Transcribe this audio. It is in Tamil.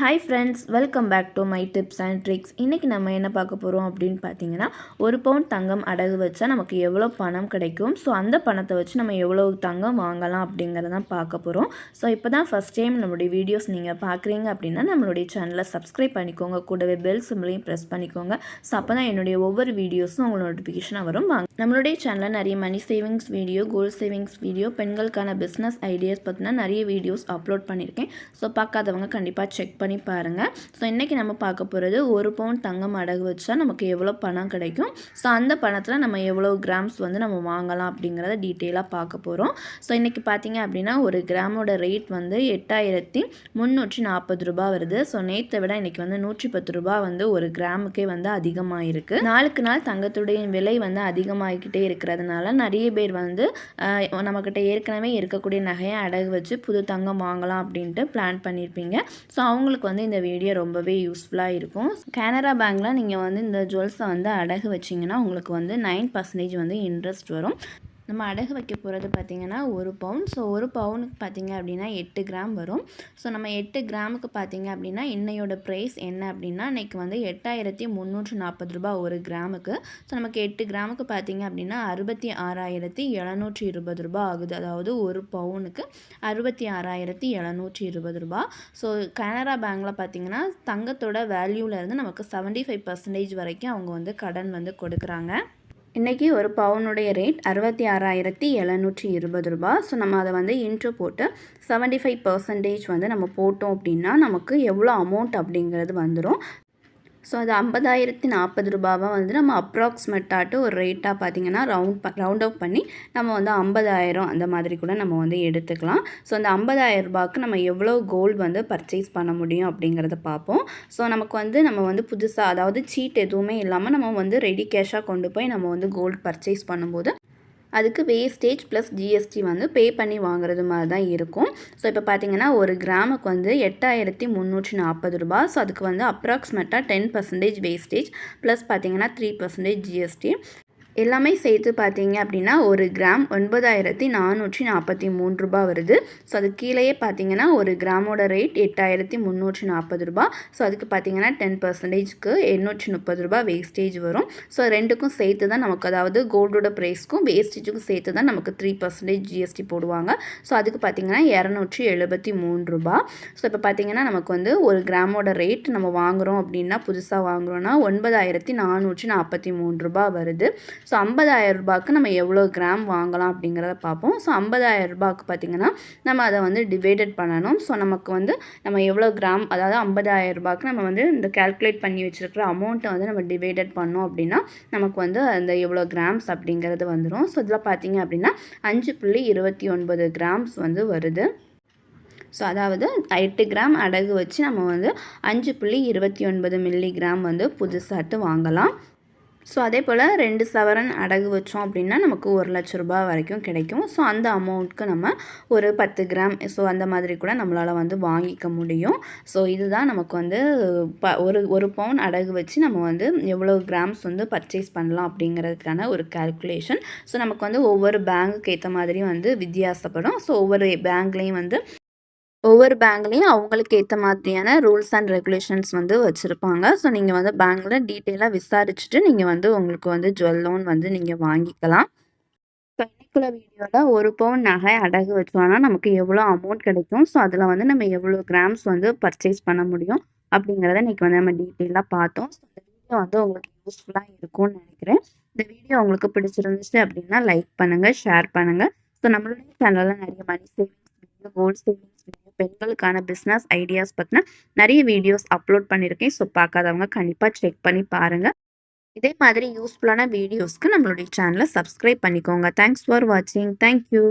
Hi friends welcome back to my tips and tricks இன்றைக்கி நம்ம என்ன பார்க்க போகிறோம் அப்படின்னு பார்த்தீங்கன்னா ஒரு பவுன் தங்கம் அடகு வச்சா நமக்கு எவ்வளோ பணம் கிடைக்கும்? ஸோ அந்த பணத்தை வச்சு நம்ம எவ்வளோ தங்கம் வாங்கலாம் அப்படிங்கிறத பார்க்க போகிறோம் ஸோ இப்போ தான் ஃபஸ்ட் டைம் நம்மளுடைய வீடியோஸ் நீங்கள் பார்க்குறீங்க அப்படின்னா நம்மளுடைய சேனலை சப்ஸ்கிரைப் பண்ணிக்கோங்க. கூடவே பெல் சிம்பிளையும் ப்ரெஸ் பண்ணிக்கோங்க. ஸோ அப்போ தான் என்னுடைய ஒவ்வொரு வீடியோஸும் உங்களுக்கு நோட்டிஃபிகேஷனாக வரும். வாங்க. நம்மளுடைய சேனலில் நிறைய money savings video gold savings video பெண்களுக்கான பிஸ்னஸ் ஐடியாஸ் பற்றின நிறைய வீடியோஸ் அப்லோட் பண்ணியிருக்கேன். ஸோ பார்க்காதவங்க கண்டிப்பாக செக் பண்ணி பண்ணி பாருங்கள் ஸோ இன்றைக்கி நம்ம பார்க்க போகிறது ஒரு பவுன் தங்கம் அடகு வச்சா நமக்கு எவ்வளோ பணம் கிடைக்கும்? ஸோ அந்த பணத்தில் நம்ம எவ்வளோ கிராம்ஸ் வந்து நம்ம வாங்கலாம் அப்படிங்கிறத டீட்டெயிலாக பார்க்க போகிறோம் ஸோ இன்றைக்கி பார்த்தீங்க அப்படின்னா ஒரு கிராமோட ரேட் வந்து எட்டாயிரத்தி முந்நூற்றி நாற்பது ரூபா வருது. ஸோ நேற்றை விட இன்றைக்கி வந்து நூற்றி பத்து ரூபா வந்து ஒரு கிராமுக்கே வந்து அதிகமாக இருக்குது நாளுக்கு நாள் தங்கத்துடைய விலை வந்து அதிகமாகிக்கிட்டே இருக்கிறதுனால நிறைய பேர் வந்து நம்மக்கிட்ட ஏற்கனவே இருக்கக்கூடிய நகையை அடகு வச்சு புது தங்கம் வாங்கலாம் அப்படின்ட்டு பிளான் பண்ணியிருப்பீங்க ஸோ அவங்களுக்கு உங்களுக்கு வந்து இந்த வீடியோ ரொம்பவே யூஸ்ஃபுல்லாக இருக்கும். கேனரா பேங்க்கில் நீங்கள் வந்து இந்த ஜுவல்ஸை வந்து அடகு வச்சிங்கன்னா உங்களுக்கு வந்து நைன் பர்சன்டேஜ் வந்து இன்ட்ரெஸ்ட் வரும். நம்ம அடகு வைக்க போகிறது பார்த்திங்கன்னா ஒரு பவுன். ஸோ ஒரு பவுனுக்கு பார்த்திங்க அப்படின்னா எட்டு கிராம் வரும். ஸோ நம்ம எட்டு கிராமுக்கு பார்த்திங்க அப்படின்னா இன்னையோட ப்ரைஸ் என்ன அப்படின்னா இன்றைக்கி வந்து எட்டாயிரத்தி முந்நூற்று நாற்பது ரூபா ஒரு கிராமுக்கு. ஸோ நமக்கு எட்டு கிராமுக்கு பார்த்திங்க அப்படின்னா அறுபத்தி ஆறாயிரத்தி எழுநூற்றி இருபது ரூபா ஆகுது. அதாவது ஒரு பவுனுக்கு அறுபத்தி ஆறாயிரத்தி எழுநூற்றி இருபது ரூபா ஸோ கனரா பேங்கில் பார்த்திங்கன்னா தங்கத்தோட வேல்யூலேருந்து நமக்கு செவன்ட்டி ஃபைவ் பர்சன்டேஜ் வரைக்கும் அவங்க வந்து கடன் வந்து கொடுக்குறாங்க. இன்றைக்கி ஒரு பவுனுடைய ரேட் அறுபத்தி ஆறாயிரத்தி எழுநூற்றி இருபது ரூபா ஸோ நம்ம அதை வந்து இன்ட்ரோ போட்டு செவன்ட்டி ஃபைவ் பர்சன்டேஜ் வந்து நம்ம போட்டோம் அப்படின்னா நமக்கு எவ்வளோ அமௌண்ட் அப்படிங்கிறது வந்துடும் ஸோ அது ஐம்பதாயிரத்தி நாற்பது ரூபாவாக வந்து நம்ம அப்ராக்சிமேட்டாட்டு ஒரு ரேட்டாக பார்த்திங்கன்னா ரவுண்ட் ப ரவுண்ட் அப் பண்ணி நம்ம வந்து ஐம்பதாயிரம் அந்த மாதிரி கூட நம்ம வந்து எடுத்துக்கலாம். ஸோ அந்த ஐம்பதாயிரம் ரூபாய்க்கு நம்ம எவ்வளோ கோல்டு வந்து பர்ச்சேஸ் பண்ண முடியும் அப்படிங்கிறத பார்ப்போம். ஸோ நமக்கு வந்து நம்ம வந்து புதுசாக அதாவது சீட் எதுவுமே இல்லாமல் நம்ம வந்து ரெடி கேஷாக கொண்டு போய் நம்ம வந்து கோல்டு பர்ச்சேஸ் பண்ணும்போது அதுக்கு வேஸ்டேஜ் ப்ளஸ் ஜிஎஸ்டி வந்து பே பண்ணி வாங்குறது மாதிரி தான் இருக்கும். ஸோ இப்போ பார்த்தீங்கன்னா ஒரு கிராமுக்கு வந்து எட்டாயிரத்தி முந்நூற்றி நாற்பது ரூபா ஸோ அதுக்கு வந்து அப்ராக்சிமேட்டாக டென் பர்சன்டேஜ் வேஸ்டேஜ் ப்ளஸ் பார்த்தீங்கன்னா த்ரீ பர்சன்டேஜ் ஜிஎஸ்டி எல்லாமே சேர்த்து பார்த்தீங்க அப்படின்னா ஒரு கிராம் ஒன்பதாயிரத்தி நானூற்றி நாற்பத்தி மூணு ரூபா வருது. ஸோ அது கீழேயே பார்த்தீங்கன்னா ஒரு கிராமோட ரேட் எட்டாயிரத்தி முந்நூற்றி நாற்பது ரூபா ஸோ அதுக்கு பார்த்தீங்கன்னா டென் பர்சன்டேஜ்க்கு எண்ணூற்றி முப்பது ரூபா வேஸ்டேஜ் வரும். ஸோ ரெண்டுக்கும் சேர்த்து தான் நமக்கு அதாவது கோல்டோட ப்ரைஸ்க்கும் வேஸ்டேஜுக்கும் சேர்த்து தான் நமக்கு த்ரீ பர்சன்டேஜ் ஜிஎஸ்டி போடுவாங்க. ஸோ அதுக்கு பார்த்தீங்கன்னா இரநூற்றி எழுபத்தி மூணு ரூபா ஸோ இப்போ பார்த்தீங்கன்னா நமக்கு வந்து ஒரு கிராமோட ரேட் நம்ம வாங்குகிறோம் அப்படின்னா புதுசாக வாங்குகிறோன்னா ஒன்பதாயிரத்தி நானூற்றி நாற்பத்தி மூணு ரூபா வருது. ஸோ ஐம்பதாயிரம் ரூபாய்க்கு நம்ம எவ்வளோ கிராம் வாங்கலாம் அப்படிங்கிறத பார்ப்போம். ஸோ ஐம்பதாயிரம் ரூபாய்க்கு பார்த்திங்கன்னா நம்ம அதை வந்து டிவைடட் பண்ணணும். ஸோ நமக்கு வந்து நம்ம எவ்வளோ கிராம் அதாவது ஐம்பதாயிரம் ரூபாய்க்கு நம்ம வந்து இந்த கேல்குலேட் பண்ணி வச்சுருக்கிற அமௌண்ட்டை வந்து நம்ம டிவைடட் பண்ணோம் அப்படின்னா நமக்கு வந்து அந்த எவ்வளோ கிராம்ஸ் அப்படிங்கிறது வந்துடும் ஸோ இதில் பார்த்திங்க அப்படின்னா அஞ்சு புள்ளி இருபத்தி ஒன்பது கிராம்ஸ் வந்து வருது. ஸோ அதாவது எட்டு கிராம் அடகு வச்சு நம்ம வந்து அஞ்சு புள்ளி இருபத்தி ஒன்பது மில்லி கிராம் வந்து புதுசாட்டு வாங்கலாம். ஸோ அதே போல் ரெண்டு சவரன் அடகு வச்சோம் அப்படின்னா நமக்கு ஒரு லட்ச ரூபாய் வரைக்கும் கிடைக்கும். ஸோ அந்த அமௌண்ட்க்கு நம்ம ஒரு பத்து கிராம் ஸோ அந்த மாதிரி கூட நம்மளால் வந்து வாங்கிக்க முடியும். ஸோ இதுதான் நமக்கு வந்து ப ஒரு ஒரு பவுன் அடகு வச்சு நம்ம வந்து எவ்வளோ கிராம்ஸ் வந்து பர்ச்சேஸ் பண்ணலாம் அப்படிங்கிறதுக்கான ஒரு கால்குலேஷன் ஸோ நமக்கு வந்து ஒவ்வொரு பேங்க்கு ஏற்ற மாதிரி வந்து வித்தியாசப்படும். ஸோ ஒவ்வொரு பேங்க்லேயும் வந்து ஒவ்வொரு பேங்க்லேயும் அவங்களுக்கு ஏற்ற மாதிரியான ரூல்ஸ் அண்ட் ரெகுலேஷன்ஸ் வந்து வச்சுருப்பாங்க. ஸோ நீங்கள் வந்து பேங்க்கில் டீட்டெயிலாக விசாரிச்சுட்டு நீங்கள் வந்து உங்களுக்கு வந்து ஜுவல் லோன் வந்து நீங்கள் வாங்கிக்கலாம். இன்னைக்குள்ள வீடியோவில் ஒரு பவுன் நகை அடகு வச்சோன்னா நமக்கு எவ்வளோ அமௌண்ட் கிடைக்கும்? ஸோ அதில் வந்து நம்ம எவ்வளோ கிராம்ஸ் வந்து பர்ச்சேஸ் பண்ண முடியும்? அப்படிங்கிறத இன்றைக்கி வந்து நம்ம டீட்டெயிலாக பார்த்தோம். ஸோ இந்த வீடியோ வந்து உங்களுக்கு யூஸ்ஃபுல்லாக இருக்கும்னு நினைக்கிறேன். இந்த வீடியோ உங்களுக்கு பிடிச்சிருந்துச்சு அப்படின்னா லைக் பண்ணுங்கள் ஷேர் பண்ணுங்கள் ஸோ நம்மளுடைய சேனலில் நிறைய மணி சேவிங்ஸ் கோல்டு சேவிங்ஸ் பெண்களுக்கான பிஸ்னஸ் ஐடியாஸ் பற்றின நிறைய வீடியோஸ் அப்லோட் பண்ணியிருக்கேன் ஸோ பார்க்காதவங்க கண்டிப்பாக செக் பண்ணி பாருங்கள் இதே மாதிரி யூஸ்ஃபுல்லான வீடியோஸ்க்கு நம்மளுடைய சேனலை சப்ஸ்கிரைப் பண்ணிக்கோங்க. தேங்க்ஸ் ஃபார் வாட்சிங் தேங்க்யூ